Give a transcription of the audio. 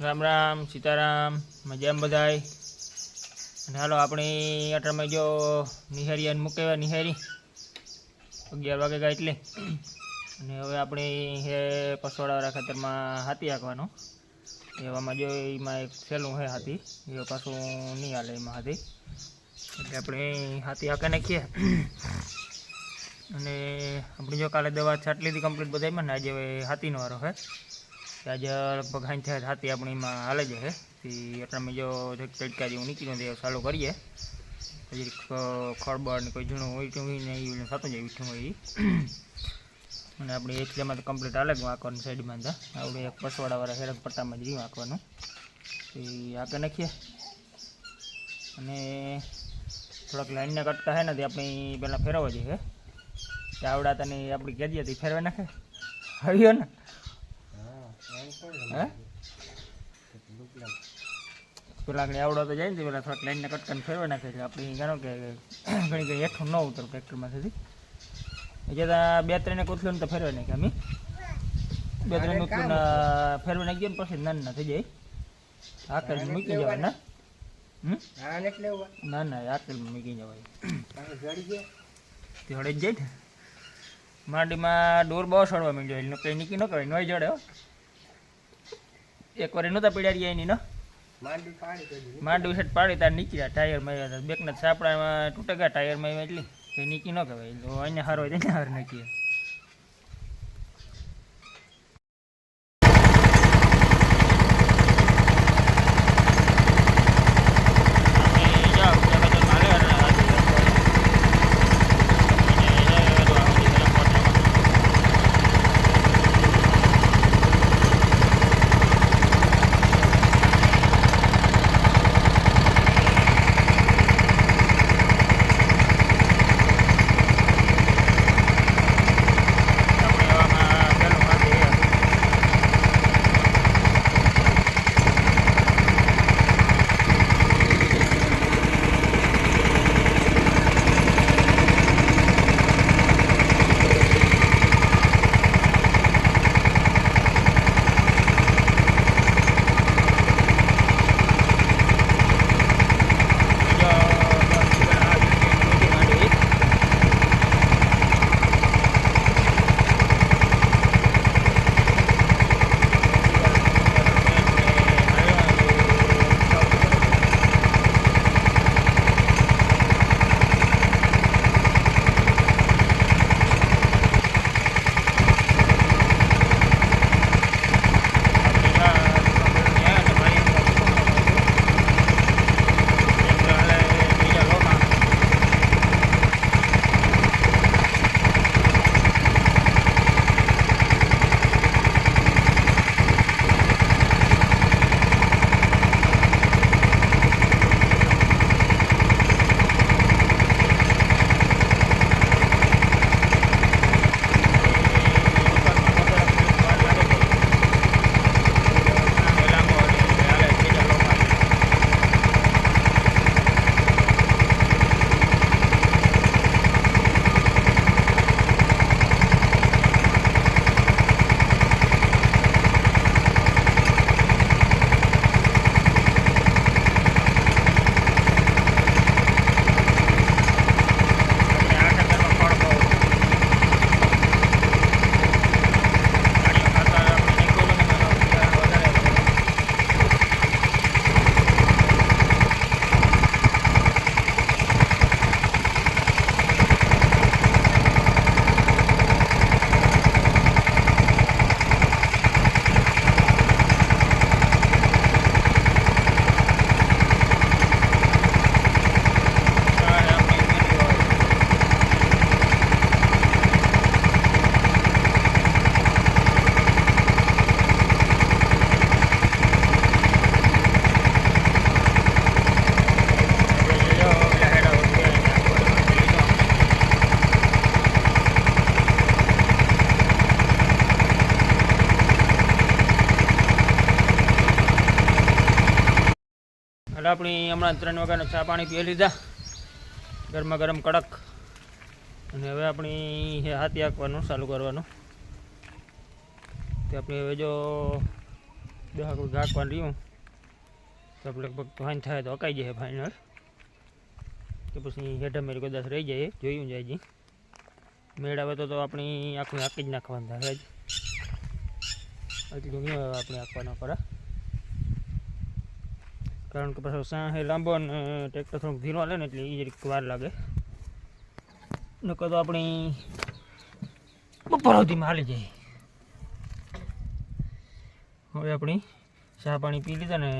રામ રામ, સીતારામ, મજામ બધાય? અને હાલો, આપણી અટરમાં જો નિહારી મૂકેવા નિહારી. અગિયાર વાગે ગાય એટલે. અને હવે આપણે હે પસવાડાવાળા ખાતરમાં હાથી હાંકવાનો. એવામાં જો એમાં એક સહેલું હે હાથી, એ પાછું નહીં હાલે એમાં હાથી. એટલે આપણે હાથી હાંકે નાખીએ. અને આપણે જો કાલે દવા છાંટ હતી કમ્પ્લીટ બધામાં ને આજે હાથીનો વારો હે. આજે લગભગ હાઈ થાય હાથી આપણી એમાં હાલે જ હે. તે એટલે જો ચડકા જેવું નીકળ્યું તે ચાલુ કરીએ. પછી ખળબળ ને કોઈ જૂનું હોય ને એ થતું જાય વીઠું હોય અને આપણે એકલામાં તો કમ્પ્લીટ જ વાંકવાનું સાઈડમાં તો. આપણે એક પસવાડાવાળા હેરક પટ્ટામાં જ રહ્યું વાંકવાનું. એ આગળ નાખીએ. અને થોડાક લાઈનના કટકા હે ને તે આપણે પહેલાં ફેરવવા જોઈએ તે આવડા તને આપણી કેદી હતી ફેરવા નાખે? આવ્યો ને? હે? પેલા આગળ આવડો તો જાય ને પેલા થોડાક લાઈનના કટકાને ફેરવા નાખે છે આપણે જાણો કે ઘણી ઘણી હેઠું ન ઉતરું ટ્રેક્ટરમાંથી એટલે તો બે ત્રણ કૂતલું તો ફેરવા નાખ્યા અમે બે ત્રણ કૂતલું ફેરવા નાખીએ ને પછી નાન ના થઈ જાય. આકલ મૂકી જવાય ના ના ના આકલ મૂકી જવાય. તે હળે જ જાય ને. માંડીમાં દૂર બહુ સડવા માંડ્યો એટલે કંઈ નીકળી ન કરાય નોય જડે હો એક વાર નહોતા પીડ્યા રહ્યા એની નો? માંડવી સેટ પાડી તાર નીકળ્યા ટાયરમાં બેકના છાપડામાં તૂટે ગયા ટાયરમાં એટલી કંઈ નીકી ન કહેવાય. તો અહીંયા હારો હોય ત્યાં હાર નાખીએ એટલે આપણી હમણાં ત્રણ વાગ્યાના ચા પાણી પી લીધા. ગરમા ગરમ કડક. અને હવે આપણી હાથી આંકવાનું, ચાલુ કરવાનું. તે આપણે હવે જો દસ કોઈ રહ્યું, તો આપણે લગભગ ફાઇન થાય તો અકાઈ જાય ફાઇનલ કે પછી હેઠા મેળ કદાચ રહી જાય જોયું જાય જી. મેળ આવે તો આપણી આખું આંકી જ નાખવાનું થાય જ. નહીં હવે આપણે આંકવાના ખરા કારણ કે પાછો સાહે લાંબો અને ટ્રેક્ટર થોડુંક ધીરો હાલે ને એટલે એ જરીક વાર લાગે. નકર તો આપણી બપોર સુધીમાં હાલી જાય. હવે આપણી ચા પાણી પી લીધા ને